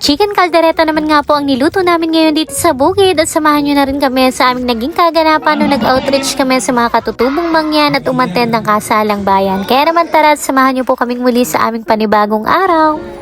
Chicken caldereta naman nga po ang niluto namin ngayon dito sa bukid at samahan nyo na rin kami sa aming naging kaganapan nung nag-outreach kami sa mga katutubong mangyan at umattend ng kasalang bayan. Kaya naman tara at samahan nyo po kaming muli sa aming panibagong araw.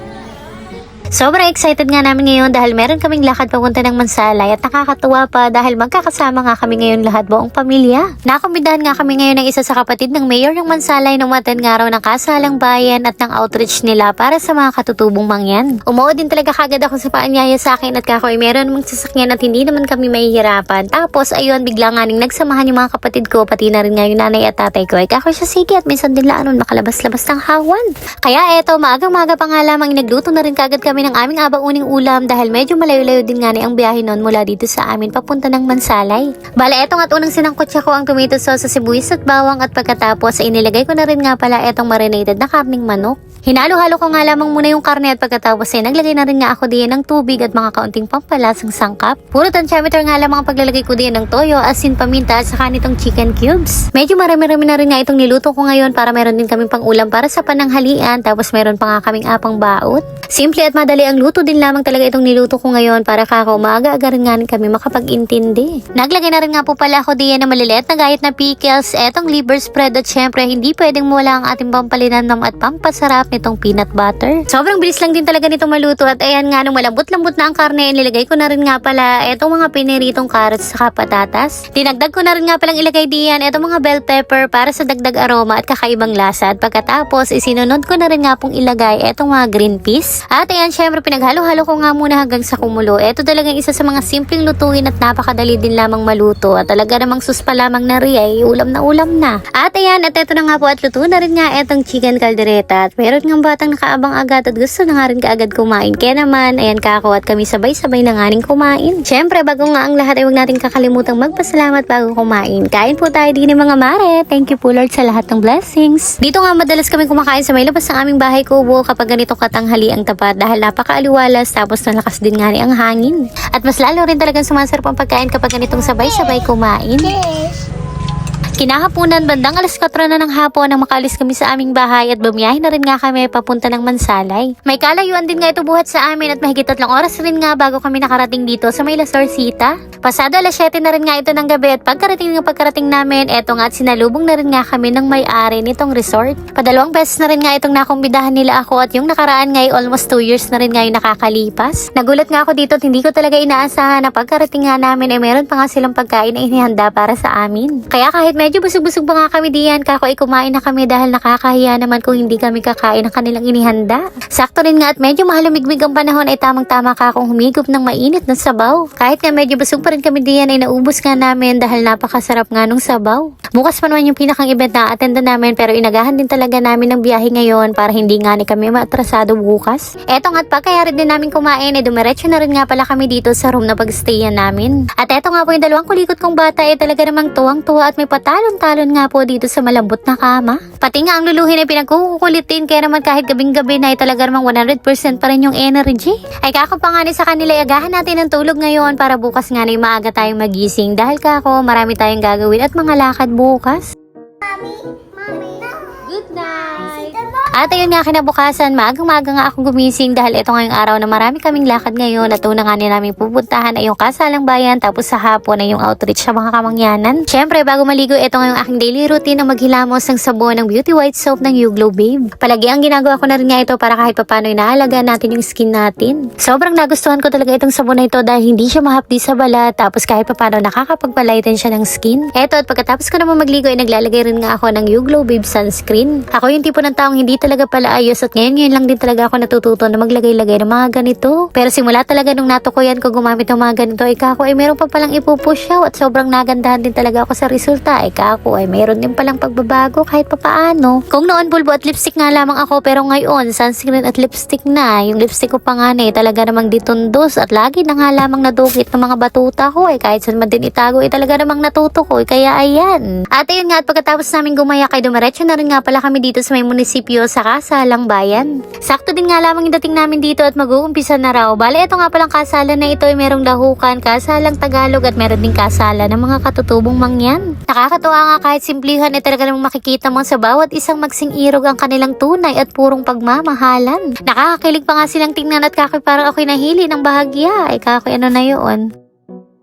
Sobrang excited nga namin ngayon dahil meron kaming lakad papunta ng Mansalay at nakakatuwa pa dahil magkakasama nga kami ngayon lahat buong pamilya. Nakumbidahan nga kami ngayon ng isa sa kapatid ng mayor ng Mansalay na umaten nga raw ng kasalang bayan at ng outreach nila para sa mga katutubong mangyan. Umuod din talaga kagad ako sa paanyaya sa akin at kako ay meron namang sasakyan at hindi naman kami mahihirapan. Tapos ayun bigla nga ning nagsamahan yung mga kapatid ko pati na rin nga yung nanay at tatay ko ay kako siya sige at minsan din laanon makalabas-labas ng hawan. Kaya eto maagang-maga pa nga lamang nagluto na rin kagad kami ng aming abauning ulam dahil medyo malayo-layo din nga ang biyahe noon mula dito sa amin papunta ng Mansalay. Bala eto nga't unang sinangkot ko ang tomato sauce sa sibuyas at bawang at pagkatapos ay inilagay ko na rin nga pala etong marinated na karning manok. Hinalo-halo ko nga lamang muna yung karne at pagkatapos ay naglagay na rin nga ako diyan ng tubig at mga kaunting pampalasang sangkap. Puro tansyameter nga lamang ang paglalagay ko diyan ng toyo, asin, paminta at saka nitong chicken cubes. Medyo marami-rami na rin nga itong niluto ko ngayon para meron din kaming pang ulam para sa pananghalian tapos meron pa nga kaming apang baot. Simple at madali ang luto din lamang talaga itong niluto ko ngayon para kako maaga-aga rin nga kami makapag-intindi. Naglagay na rin nga po pala ako diyan na maliliit na gayat na pickles, etong liver spread at syempre hindi pwedeng mawala ang ating pampalinamnam at pampasarap nitong peanut butter. Sobrang bilis lang din talaga nito maluto at ayan nga nung malambot-lambot na ang karne, nilagay ko na rin nga pala etong mga piniritong carrots sa patatas. Dinagdag ko na rin nga palang ilagay diyan etong mga bell pepper para sa dagdag aroma at kakaibang lasa at pagkatapos isinunod ko na rin nga pong ilagay etong mga green peas. At ayan syempre pinaghalo-halo ko nga muna hanggang sa kumulo. Ito talagang isa sa mga simpleng lutuin at napakadali din lamang maluto at talaga namang sus pa lamang na rin ay ulam na ulam na. At ayan at eto na nga po at luto na rin nga etong chicken caldereta at meron nga batang nakaabang agad at gusto na nga rin kaagad kumain. Kaya naman ayan kako at kami sabay-sabay na nga rin kumain. Syempre bago nga ang lahat ay huwag natin kakalimutang magpasalamat bago kumain. Kain po tayo din ng mga mare. Thank you po Lord sa lahat ng blessings. Dito nga madalas kami kumakain sa may labas ng aming bahay kubo kapag ganito katanghali ang tapat dahil napakaaliwalas tapos nalakas din nga ni ang hangin. At mas lalo rin talagang sumasarap ang pagkain kapag ganitong sabay-sabay kumain. Kinahaponan bandang alas 4 na ng hapon nang makalis kami sa aming bahay at bumiyahe na rin nga kami papunta ng Mansalay. May kalayuan din nga ito buhat sa amin at mahigit tatlong oras rin nga bago kami nakarating dito sa may Las Torcita. Pasado alas 7 na rin nga ito ng gabi at pagkarating ng pagkarating namin, eto nga at sinalubong na rin nga kami ng may-ari nitong resort. Padalawang beses na rin nga itong nakumbidahan nila ako at yung nakaraan nga almost 2 years na rin nga yung nakakalipas. Nagulat nga ako dito at hindi ko talaga inaasahan na pagkarating nga namin ay meron pa nga silang pagkain na inihanda para sa amin. Kaya kahit medyo busog-busog pa nga kami diyan, kako ay kumain na kami dahil nakakahiya naman kung hindi kami kakain ng kanilang inihanda. Sakto rin nga at medyo mahalumigmig ang panahon ay tamang-tama ka akong humigop ng mainit na sabaw. Kahit nga medyo busog pa rin kami diyan ay naubos nga namin dahil napakasarap nga nung sabaw. Bukas pa naman yung pinakang event na attenda namin pero inagahan din talaga namin ng biyahe ngayon para hindi nga ni kami maatrasado bukas. Eto nga't pa kaya rin din namin kumain ay dumiretso na rin nga pala kami dito sa room na pagstayan namin. At eto nga po yung dalawang kulikot kong bata ay talaga namang tuwang-tuwa at may patalon-talon nga po dito sa malambot na kama. Pati nga ang luluhin ay pinagkukulitin kaya naman kahit gabing-gabi na ay talaga namang 100% pa rin yung energy. Ay kako pa nga ni sa kanila ay agahan natin ng tulog ngayon para bukas nga na maaga tayong magising dahil kako marami tayong gagawin at mga lakad bukas. Good night! At ayun nga kinabukasan, maagang-maga nga akong gumising dahil ito ngayong araw na marami kaming lakad ngayon at una nga namin pupuntahan ay yung kasalang bayan tapos sa hapon ay yung outreach sa mga kamangyanan. Siyempre, bago maligo, ito ngayong aking daily routine na maghilamos ng sabon ng Beauty White Soap ng Uglow Babe. Palagi ang ginagawa ko na rin nga ito para kahit papano inaalaga natin yung skin natin. Sobrang nagustuhan ko talaga itong sabon na ito dahil hindi siya mahapdi sa balat tapos kahit papano nakakapagpalighten siya ng skin. Eto at pagkatapos ko naman magligo ay naglalagay rin nga ako ng Uglow Babe sunscreen. Ako yung tipo ng taong hindi talaga pala ayos at ngayon ngayon lang din talaga ako natututo na maglagay-lagay ng mga ganito. Pero simula talaga nung natukoyan ko gumamit ng mga ganito ay kako ay meron pa palang ipupusyaw at sobrang nagandahan din talaga ako sa resulta ay kako ay meron din palang pagbabago kahit papaano. Kung noon bulbo at lipstick nga lamang ako pero ngayon sunscreen at lipstick na. Yung lipstick ko pa nga na eh, talaga namang ditundos at lagi na nga lamang nadukit ng mga batuta ko ay kahit saan man din itago ay talaga namang natuto ko kaya ayan. At ayun nga at pagkatapos namin gumaya kay dumiretso na rin nga pala kami dito sa may munisipyo sa sa kasalang bayan. Sakto din nga lamang yung dating namin dito at mag-uumpisa na raw. Bale, ito nga palang kasalan na ito ay merong lahukan, kasalang Tagalog at meron din kasalan ng mga katutubong mangyan. Nakakatuwa nga kahit simplihan ay talaga namang makikita mo sa bawat isang magsing irog ang kanilang tunay at purong pagmamahalan. Nakakakilig pa nga silang tingnan at kakoy parang ako'y nahili ng bahagya. Ay kakoy ano na yun.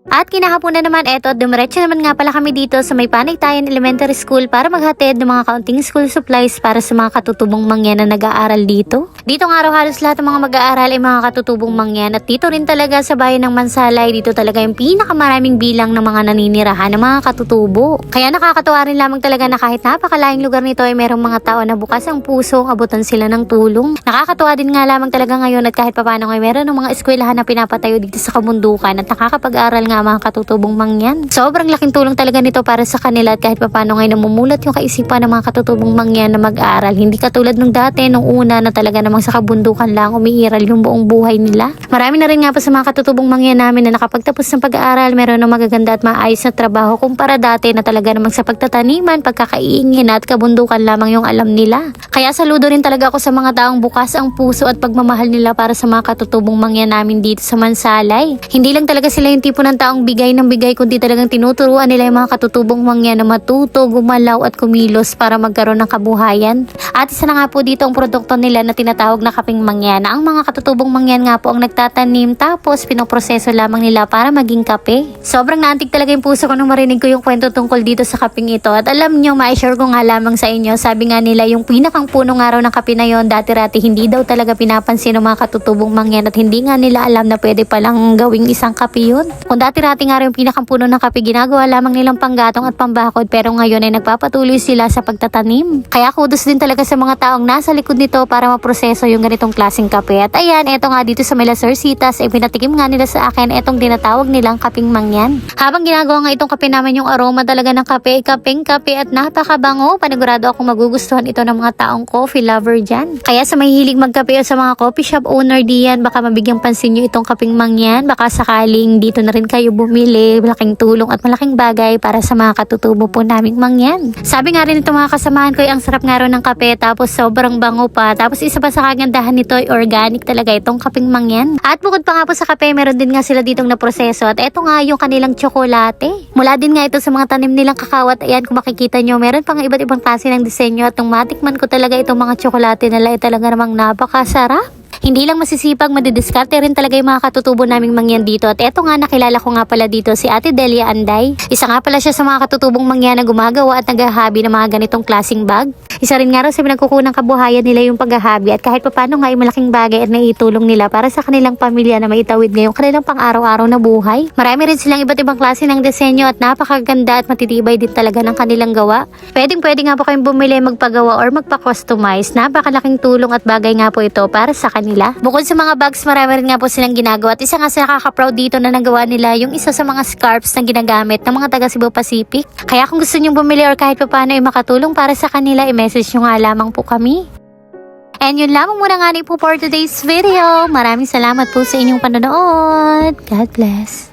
At kinakapunan naman eto, dumiretso naman nga pala kami dito sa may Panigtayan Elementary School para maghatid ng mga kaunting school supplies para sa mga katutubong mangyan na nag-aaral dito. Dito nga raw halos lahat ng mga mag-aaral ay mga katutubong mangyan at dito rin talaga sa bayan ng Mansalay, dito talaga yung pinakamaraming bilang ng mga naninirahan ng mga katutubo. Kaya nakakatawa rin lamang talaga na kahit napakalayang lugar nito ay merong mga tao na bukas ang puso, abutan sila ng tulong. Nakakatawa din nga lamang talaga ngayon at kahit papano ay meron ng mga eskwelahan na pinapatayo dito sa kabundukan at nakakapag-aral nga mga katutubong mangyan. Sobrang laking tulong talaga nito para sa kanila at kahit papano ngay namumulat yung kaisipan ng mga katutubong mangyan na mag-aral. Hindi katulad nung dati, nung una na talaga namang sa kabundukan lang umiiral yung buong buhay nila. Marami na rin nga pa sa mga katutubong mangyan namin na nakapagtapos ng pag-aaral, meron ng magaganda at maayos na trabaho kumpara dati na talaga namang sa pagtataniman, pagkakaingin at kabundukan lamang yung alam nila. Kaya saludo rin talaga ako sa mga taong bukas ang puso at pagmamahal nila para sa mga katutubong mangyan namin dito sa Mansalay. Hindi lang talaga sila yung tipo ng taong bigay ng bigay kundi talagang tinuturuan nila yung mga katutubong mangyan na matuto, gumalaw at kumilos para magkaroon ng kabuhayan. At isa na nga po dito ang produkto nila na tinatawag na kaping mangyan ang mga katutubong mangyan nga po ang nagtatanim tapos pinoproseso lamang nila para maging kape. Sobrang naantig talaga yung puso ko nung marinig ko yung kwento tungkol dito sa kaping ito at alam nyo, ma-share ko nga lamang sa inyo, sabi nga nila yung pinakang puno nga raw ng kape na yon dati-rati hindi daw talaga pinapansin ng mga katutubong mangyan at hindi nga nila alam na pwede palang gawing isang kape yun. Kung dati-rati nga raw yung pinakang puno ng kape ginagawa lamang nilang panggatong at pambakod pero ngayon ay nagpapatuloy sila sa pagtatanim. Kaya kudos din talaga sa mga taong nasa likod nito para maproseso yung ganitong klaseng kape. At ayan, eto nga dito sa Mela Sorcitas ay pinatikim nga nila sa akin etong dinatawag nilang kaping mangyan. Habang ginagawa nga itong kape namin yung aroma talaga ng kape, kapeng kape at napakabango. Panigurado akong magugustuhan ito ng mga taong coffee lover dyan. Kaya sa mahihilig magkape o sa mga coffee shop owner diyan, baka mabigyang pansin nyo itong kaping mangyan. Baka sakaling dito na rin kayo bumili, malaking tulong at malaking bagay para sa mga katutubo po naming mangyan. Sabi nga rin ito mga kasamahan ko, ang sarap nga raw ng kape tapos sobrang bango pa. Tapos isa pa sa kagandahan nito ay organic talaga itong kaping mangyan. At bukod pa nga po sa kape, meron din nga sila ditong naproseso. At eto nga yung kanilang tsokolate. Mula din nga ito sa mga tanim nilang kakao at ayan kung makikita nyo, meron pang iba't ibang klase ng disenyo at nung matikman ko talaga itong mga tsokolate nila ay talaga namang napakasarap. Hindi lang masisipag, madidiskarte rin talaga yung mga katutubo naming mangyan dito. At eto nga, nakilala ko nga pala dito si Ate Delia Anday. Isa nga pala siya sa mga katutubong mangyan na gumagawa at naghahabi ng mga ganitong klasing bag. Isa rin nga raw sa pinagkukunang kabuhayan nila yung paghahabi at kahit papano nga ay malaking bagay at naitulong nila para sa kanilang pamilya na maitawid ngayong kanilang pang-araw-araw na buhay. Marami rin silang iba't ibang klase ng disenyo at napakaganda at matitibay din talaga ng kanilang gawa. Pwedeng pwede nga po kayong bumili, magpagawa or magpa-customize. Napakalaking tulong at bagay nga po ito para sa kanila. Bukod sa mga bags, marami rin nga po silang ginagawa at isa nga sa nakaka-proud dito na nagawa nila yung isa sa mga scarves na ginagamit ng mga taga Cebu Pacific. Kaya kung gusto nyong bumili or kahit pa paano ay makatulong para sa kanila, I-message nyo nga lamang po kami. And yun lamang muna nga po for today's video. Maraming salamat po sa inyong panonood. God bless.